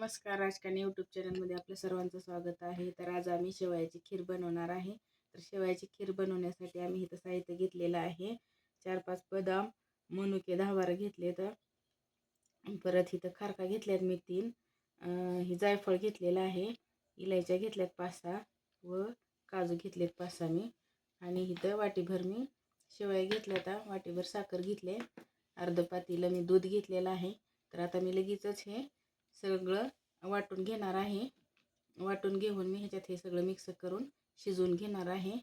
नमस्कार राजकारण यूट्यूब चॅनलमध्ये आपल्या सर्वांचं स्वागत आहे. तर आज आम्ही शेवयाची खीर बनवणार आहे. तर शेवयाची खीर बनवण्यासाठी आम्ही इथं साहित्य घेतलेलं आहे. चार पाच बदाम मनुके दहा बारा घेतले तर परत इथं खारका घेतल्यात मी तीन. ही जायफळ घेतलेलं आहे. इलायच्या घेतल्यात पाच सहा व काजू घेतलेत पाच सहा मी. आणि इथं वाटीभर मी शेवया घेतल्या आता. वाटीभर साखर घेतले अर्ध पातीला मी दूध घेतलेलं आहे. तर आता मी लगेचच हे सगळं वाटून घेणार आहे. वाटून घेऊन मी ह्याच्यात हे सगळं मिक्स करून शिजवून घेणार आहे.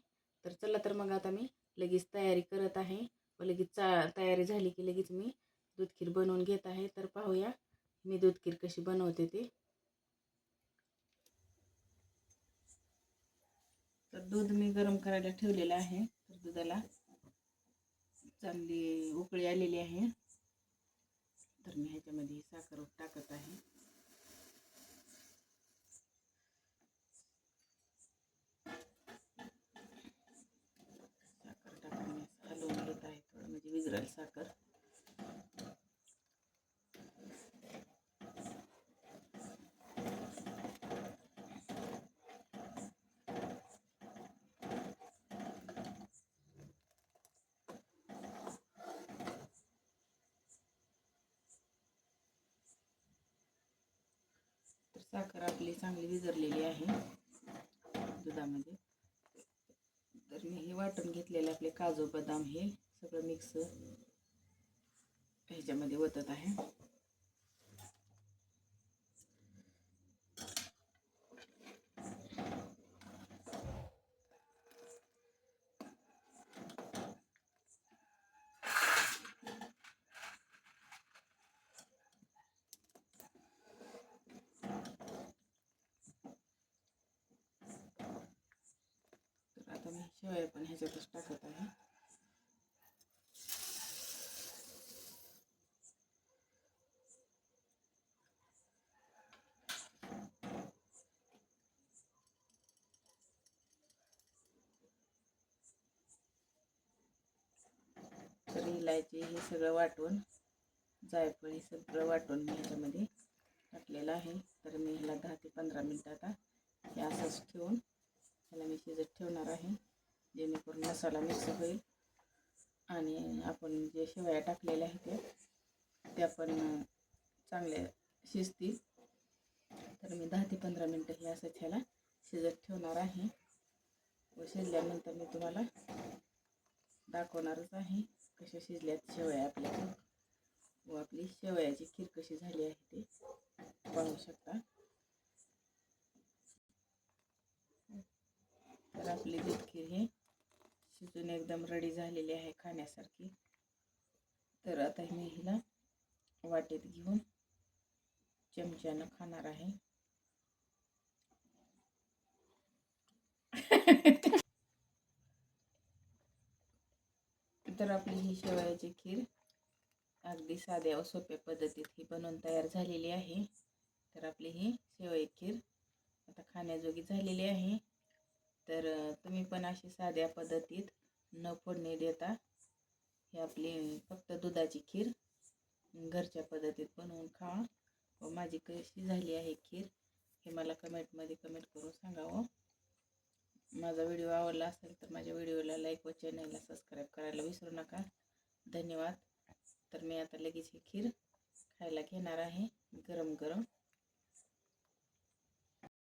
तर चला तर मग आता मी लगेच तयारी करत आहे. व लगेच चा तयारी झाली की लगेच मी दूध खीर बनवून घेत आहे. तर पाहूया मी दूध खीर कशी बनवते ते. तर दूध मी गरम करायला ठेवलेलं आहे. तर दुधाला चांगली उकळी आलेली आहे. तर मी ह्याच्यामध्ये साखर टाकत आहे साखर टाकून मी असं हलवून घेत आहे थोडं म्हणजे विजराल साखर तर साखर आपली चांगली विजरलेली आहे दुधामध्ये. तर मी हे वाटून घेतलेले आपले काजू बदाम हे सगळं मिक्स ह्याच्यामध्ये ओतत आहे तर आता मी शेवया पण ह्याच्यातच टाकत आहे. इलायची हे सगळं वाटून जायफळ हे सगळं वाटून मी ह्याच्यामध्ये टाकलेलं आहे. तर मी ह्याला दहा ते पंधरा मिनटं आता हे असंच ठेवून ह्याला मी शिजत ठेवणार आहे. जेणेकरून मसाला मिक्स होईल. आणि आपण जे शेवया टाकलेल्या आहेत त्या त्या पण चांगल्या शिजतील. तर मी दहा ते पंधरा मिनटं हे असंच ह्याला शिजत ठेवणार आहे. व शिजल्यानंतर मी तुम्हाला दाखवणारच आहे कशा शिजल्यात शेवया आपल्या. व आपली शेवयाची खीर कशी झाली आहे ते पाहू शकता. तर आपली दूध खीर हे शिजून एकदम रेडी झालेली आहे खाण्यासारखी. तर आता मी हिला वाटेत घेऊन चमच्यानं खाणार आहे. तर आपली ही शेवयाची खीर अगदी साध्या व सोप्या पद्धतीत ही बनवून तयार झालेली आहे. तर आपली ही शेवई खीर आता खाण्याजोगी झालेली आहे. तर तुम्ही पण अशी साध्या पद्धतीत न फोडणी देता ही आपली फक्त दुधाची खीर घरच्या पद्धतीत बनवून खा. व माझी कशी झाली आहे खीर हे मला कमेंटमध्ये कमेंट करून सांगावं. माझा व्हिडिओ आवडला असेल तर माझ्या व्हिडिओला लाईक व चॅनलला सबस्क्राईब करायला विसरू नका. धन्यवाद. तर मी आता लगेच ही खीर खायला घेणार आहे. गरम गरम.